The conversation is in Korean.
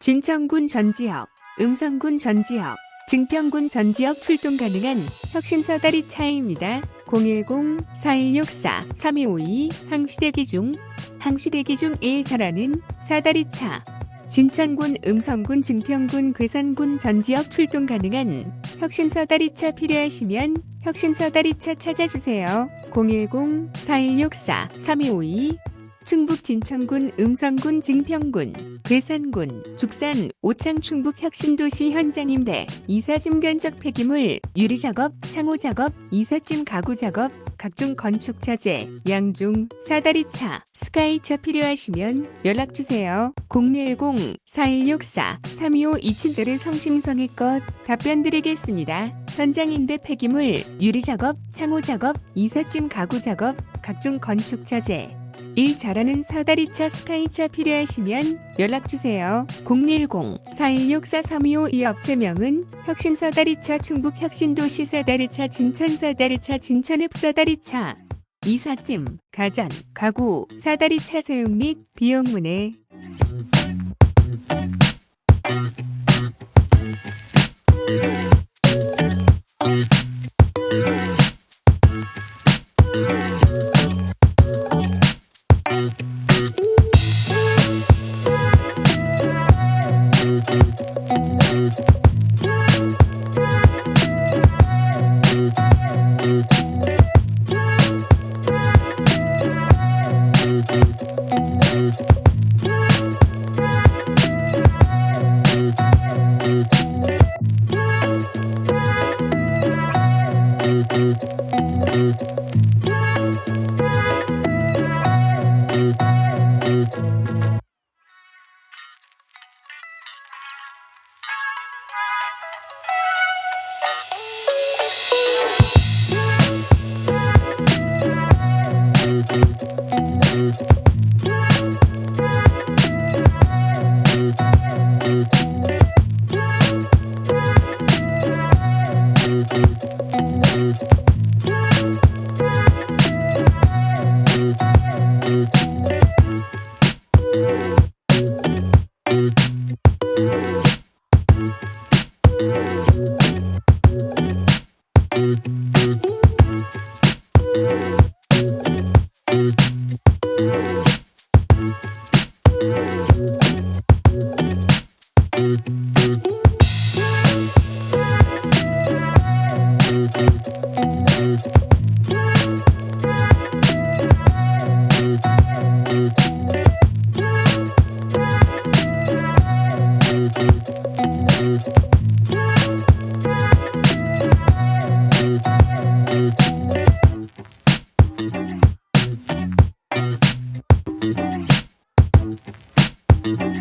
진천군 전지역, 음성군 전지역, 증평군 전지역 출동 가능한 혁신서 다리 차입니다. 010-4164-3252 항시대기 중 항시대기 중 1 잘하는 사다리 차 진천군, 음성군, 증평군, 괴산군 전지역 출동 가능한 혁신서 다리차 필요하시면 혁신서 다리차 찾아주세요. 010-4164-3252 충북 진천군, 음성군, 증평군, 괴산군, 죽산, 오창 충북 혁신도시 현장임대, 이사짐 견적 폐기물, 유리 작업, 창호 작업, 이삿짐 가구 작업, 각종 건축 자재, 양중, 사다리차, 스카이차 필요하시면 연락주세요. 010-4164-325 이친절의 성심성의껏 답변 드리겠습니다. 현장 임대 폐기물, 유리 작업, 창호 작업, 이삿짐 가구 작업, 각종 건축 자재, 일 잘하는 사다리차 스카이차 필요하시면 연락주세요. 010-4164-3252이 업체명은 혁신사다리차 충북 혁신도시 사다리차 진천사다리차 진천읍 사다리차 이삿짐, 가전, 가구, 사다리차 사용 및 비용 문의 Tschüss.